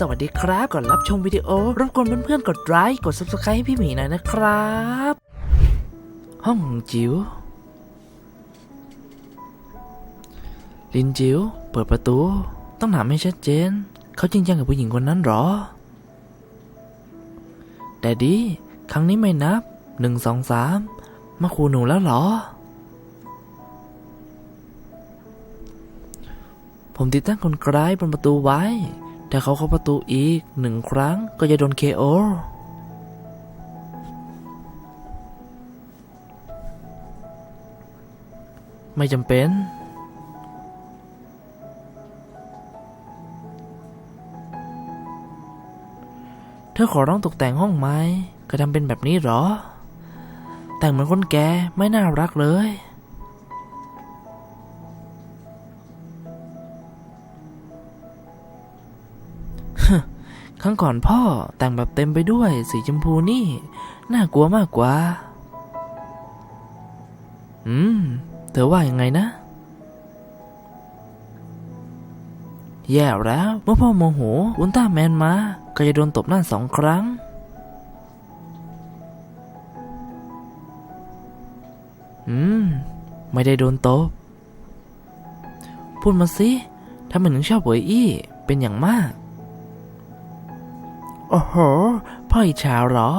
สวัสดีครับก่อนรับชมวิดีโอรบกวนเพื่อนๆกดไลค์กด subscribe ให้พี่หมีหน่อยนะครับ ห้องจิ๋วลินจิ๋วเปิดประตู ต้องถามให้ชัดเจน เขาจริงจังกับผู้หญิงคนนั้นหรอ แต่ดีครั้งนี้ไม่นับหนึ่งสองสามมาคูหนูแล้วหรอ ผมติดตั้งคนร้ายบนประตูไว้ แต่เขาเข้าประตูอีกหนึ่งครั้งก็จะโดนเคโอไม่จำเป็น เธอขอร้องตกแต่งห้องไหมก็ทำเป็นแบบนี้หรอ แต่งเหมือนคนแก่ไม่น่ารักเลย ครั้งก่อนพ่อแต่งแบบเต็มไปด้วยสีชมพูนี่ น่ากลัวมากกว่า อืม เธอว่ายังไงนะ แย่แล้ว เมื่อพ่อโมโห อุลตร้าแมนมา ก็จะโดนตบหน้าสองครั้ง อืม ไม่ได้โดนตบ พูดมาสิทำไมถึงชอบเหวยอี้ เป็นอย่างมาก โอ้โห พ่ออิจฉาเหรอ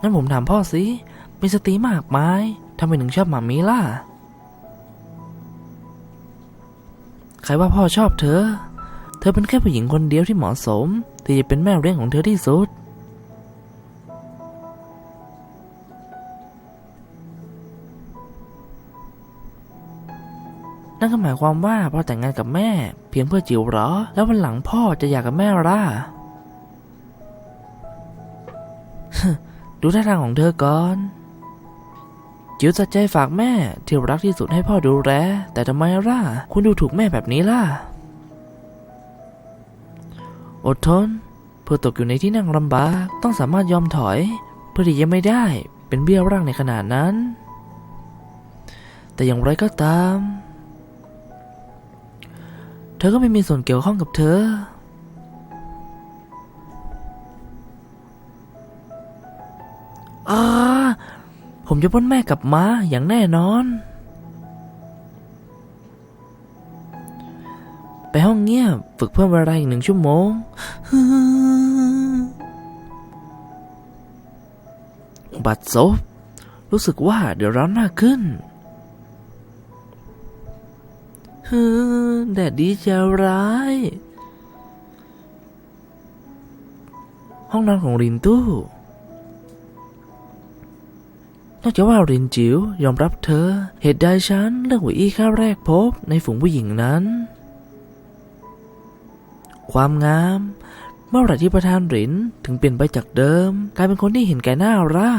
งั้นผมถามพ่อสิ มีสตรีมากมายทำไมถึงชอบหมามีล่ะ ใครว่าพ่อชอบเธอ เธอเป็นแค่ผู้หญิงคนเดียวที่เหมาะสม ที่จะเป็นแม่เลี้ยงของเธอที่สุด นั่นก็หมายความว่าพ่อแต่งงานกับแม่ เพียงเพื่อจิ๋วเหรอ แล้ววันหลังพ่อจะอยากกับแม่ล่ะดูท่าทางของเธอก่อน จิ๋วจัดใจฝากแม่ที่รักที่สุดให้พ่อดูแลแต่ทำไมล่ะ คุณดูถูกแม่แบบนี้ล่ะ อดทน เพื่อตกอยู่ในที่นั่งลำบาก ต้องสามารถยอมถอย เพื่อที่จะไม่ได้เป็นเบี้ยร่างในขนาดนั้น แต่อย่างไรก็ตาม ธอก็ไม่มีส่วนเกี่ยวข้องกับเธอ อาผมจะพ้นแม่กลับมาอย่างแน่นอน ไปห้องเงียบฝึกเพิ่มเวลาอีกหนึ่งชั่วโมง บัดซบรู้สึกว่าเดี๋ยวร้อนมากขึ้น ฮึแดดดีจะร้าย ห้องนอนของรินตู้ นอกจากว่ารินจิ๋วยอมรับเธอ เหตุใดฉันเลือกหวีอี้ข้าแรกพบในฝูงผู้หญิงนั้น ความงาม เมื่อไหร่ที่ประธานหรินถึงเปลี่ยนไปจากเดิม กลายเป็นคนที่เห็นแก่หน้าร่า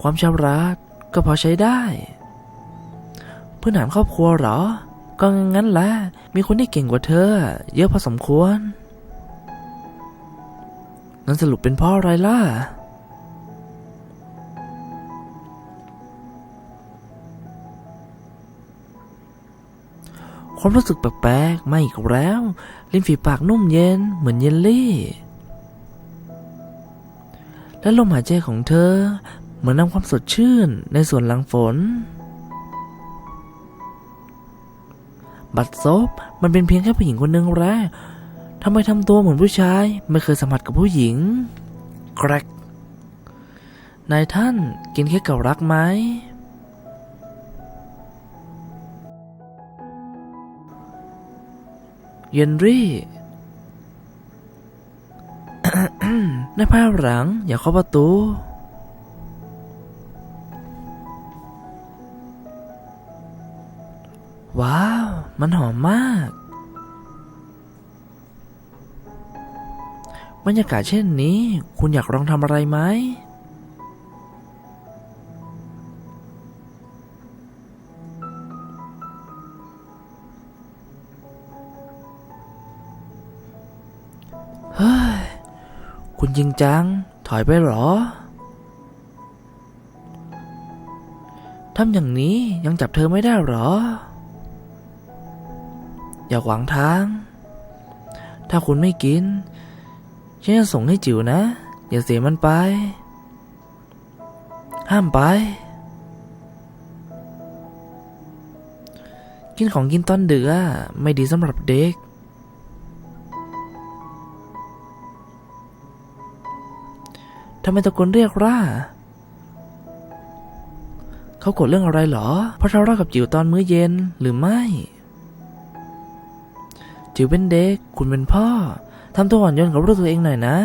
ความฉลาดก็พอใช้ได้ พื่อนหานครอบครัวเหรอ ก็งั้นแหละมีคนที่เก่งกว่าเธอ เยอะพอสมควรงั้นสรุปเป็นพราะอะไรล่ะ ความรู้สึกแปลกๆไมาอีกแล้วริมฝีปากนุ่มเย็นเหมือนเยลลี่ และลมหายใจของเธอเหมือนนำความสดชื่นในส่วนหลังฝน บัดซบมันเป็นเพียงแค่ผู้หญิงคนหนึ่งแรกทำไมทำตัวเหมือนผู้ชาย ไม่เคยสัมผัสกับผู้หญิงแกรกนายท่านกินเค้กเก่ารักไหม เยนรี่ในภายหลังอย่าเคาประตู มันหอมมาก บรรยากาศเช่นนี้ คุณอยากลองทำอะไรไหม เฮ้ย คุณจริงจัง ถอยไปเหรอถ้าำอย่างนี้ยังจับเธอไม่ได้หรอ อย่าขวางทาง ถ้าคุณไม่กิน ฉันจะส่งให้จิ๋วนะ อย่าเสียมันไป ห้ามไป กินของกินตอนดึกอะไม่ดีสำหรับเด็ก ทำไมตะโกนเรียกร่าเขาโกรธเรื่องอะไรเหรอ เพราะทะเลาะกับจิ๋วตอนมื้อเย็นหรือไม่ จิวเป็นเด็ก คุณเป็นพ่อ ทำตัวอ่อนโยนกับลูกตัวเองหน่อยนะ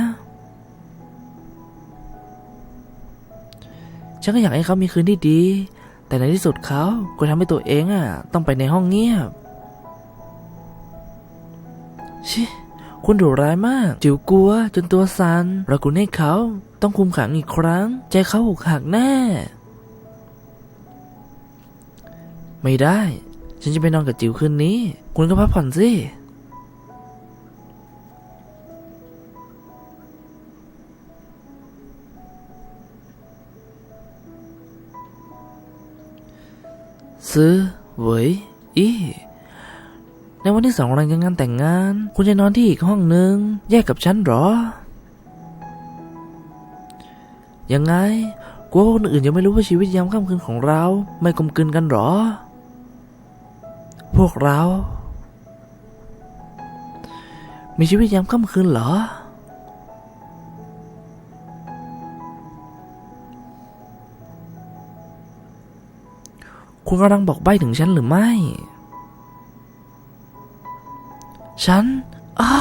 ฉันก็อยากให้เขามีคืนที่ดี แต่ในที่สุดเขาก็ทำให้ตัวเองอะ ต้องไปในห้องเงียบ ชิ คุณดุร้ายมาก จิวกลัวจนตัวสัน่นเราคุณให้เขาต้องคุมขังอีกครั้ง ใจเขาหกหักแน่ ไม่ได้ ฉันจะไปนอนกับจิวคืนนี้ คุณก็พักผ่อนสิ ซื้อเหวยอีในวันที่สองหลังจากงานแต่งงาน คุณจะนอนที่อีกห้องนึง แยกกับฉันเหรอ ยังไงกลัวว่าคนอื่นยังไม่รู้ว่าชีวิตยามค่ำคืนของเรา ไม่กลมกลืนกันเหรอ พวกเรา มีชีวิตยามค่ำคืนเหรอ คุณกำลังบอกใบ้ถึงฉันหรือไม่ ฉันอ้า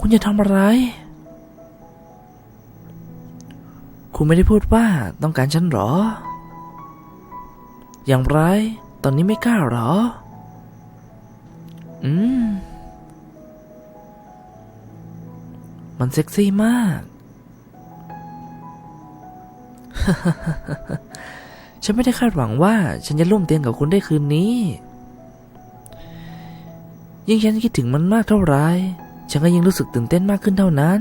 คุณจะทำอะไร คุณไม่ได้พูดว่าต้องการฉันหรอ อย่างไร ตอนนี้ไม่กล้าหรอ อืม มันเซ็กซี่มาก ฉันไม่ได้คาดหวังว่าฉันจะร่วมเตียงกับคุณได้คืนนี้ ยิ่งฉันคิดถึงมันมากเท่าไหรฉันก็ยิ่งรู้สึกตื่นเต้นมากขึ้นเท่านั้น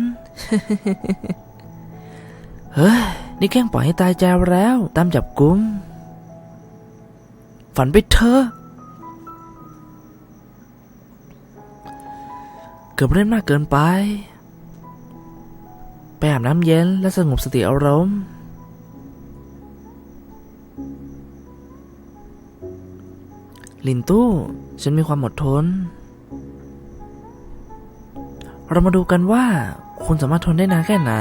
เฮ้ย นี่แกล้งปล่อยให้ตายใจแล้ว ตามจับกุม ฝันไปเถอะเกือบเล่นมากเกินไป ไปอาบน้ำเย็นและสงบสติอารมณ์ ลินตู้ ฉันมีความอดทน เรามาดูกันว่า คุณสามารถทนได้นานแค่ไหน